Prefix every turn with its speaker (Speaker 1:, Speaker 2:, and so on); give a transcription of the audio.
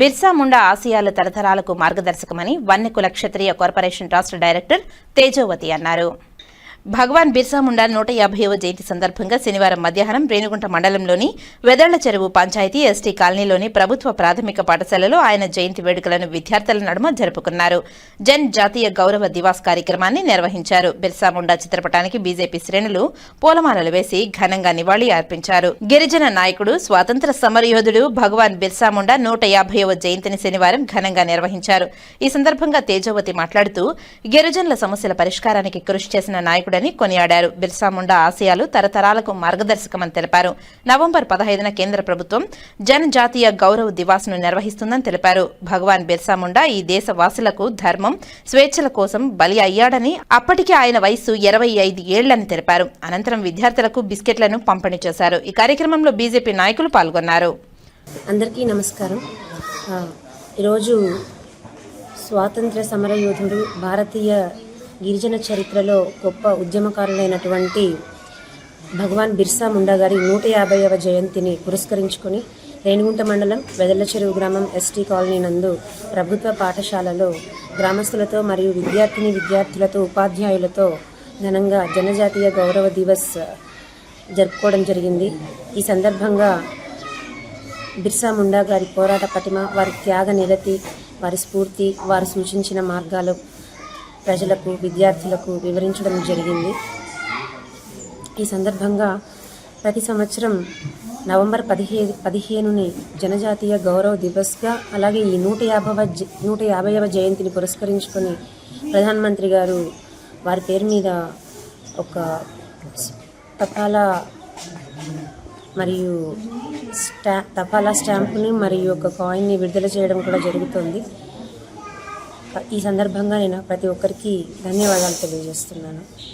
Speaker 1: బిర్సా ముండా ఆసియాలు తరతరాలకు మార్గదర్శకమని వన్నెకుల క్షత్రియ కార్పొరేషన్ రాష్ట్ర డైరెక్టర్ తేజోవతి అన్నారు. భగవాన్ బిర్సా ముండా నూట యాభైవ జయంతి సందర్భంగా శనివారం మధ్యాహ్నం రేణుగుంట మండలంలోని వెదళ్ళ చెరువు పంచాయతీ ఎస్టీ కాలనీలోని ప్రభుత్వ ప్రాథమిక పాఠశాలలో ఆయన జయంతి వేడుకలను విద్యార్థుల నడుమ జరుపుకున్నారు. జన్ జాతీయ గౌరవ దివాస్ కార్యక్రమాన్ని నిర్వహించారు. బిర్సా ముండా చిత్రపటానికి బీజేపీ శ్రేణులు పూలమాలలు వేసి ఘనంగా నివాళి అర్పించారు. గిరిజన నాయకుడు స్వాతంత్ర సమరయోధుడు భగవాన్ బిర్సా ముండా నూట యాభైవ జయంతిని శనివారం ఘనంగా నిర్వహించారు. ఈ సందర్భంగా తేజోవతి మాట్లాడుతూ గిరిజనుల సమస్యల పరిష్కారానికి కృషి చేసిన నాయకుడని కొనియాడారు. బిర్సాముండా ఆశయాలు తరతరాలకు మార్గదర్శకమని తెలిపారు. నవంబర్ పదహైదున కేంద్ర ప్రభుత్వం జనజాతీయ గౌరవ గౌరవ్ దివాస్ను నిర్వహిస్తుందని తెలిపారు. భగవాన్ బిర్సాముండా ఈ దేశవాసులకు ధర్మం స్వేచ్ఛల కోసం బలి అయ్యాడని అప్పటికే ఆయన వయస్సు ఇరవై ఐదు ఏళ్ళని తెలిపారు. అనంతరం విద్యార్థులకు బిస్కెట్లను పంపిణీ చేశారు. ఈ కార్యక్రమంలో బీజేపీ నాయకులు పాల్గొన్నారు.
Speaker 2: అందరికీ నమస్కారం. ఈరోజు స్వాతంత్ర సమరయోధుడు భారతీయ గిరిజన చరిత్రలో గొప్ప ఉద్యమకారులైనటువంటి భగవాన్ బిర్సా ముండా గారి నూట యాభైవ జయంతిని పురస్కరించుకొని రేణిగుంట మండలం వెదల్ల చెరువు గ్రామం ఎస్టీ కాలనీ నందు ప్రభుత్వ పాఠశాలలో గ్రామస్తులతో మరియు విద్యార్థిని విద్యార్థులతో ఉపాధ్యాయులతో ఘనంగా జనజాతీయ గౌరవ దివస్ జరుపుకోవడం జరిగింది. ఈ సందర్భంగా బిర్సా ముండా గారి పోరాట పటిమ వారి త్యాగ నిరతి వారి స్ఫూర్తి వారు సూచించిన మార్గాలు ప్రజలకు విద్యార్థులకు వివరించడం జరిగింది. ఈ సందర్భంగా ప్రతి సంవత్సరం నవంబర్ పదిహేను పదిహేనుని జనజాతీయ గౌరవ దివస్గా అలాగే ఈ నూట యాభవ నూట యాభైవ జయంతిని పురస్కరించుకొని ప్రధానమంత్రి గారు వారి పేరు మీద ఒక తపాల తపాలా మరియు స్టా తపాలా స్టాంపుని మరియు ఒక కాయిన్ని విడుదల చేయడం కూడా జరుగుతుంది. ఈ సందర్భంగా నేను ప్రతి ఒక్కరికి ధన్యవాదాలు తెలియజేస్తున్నాను.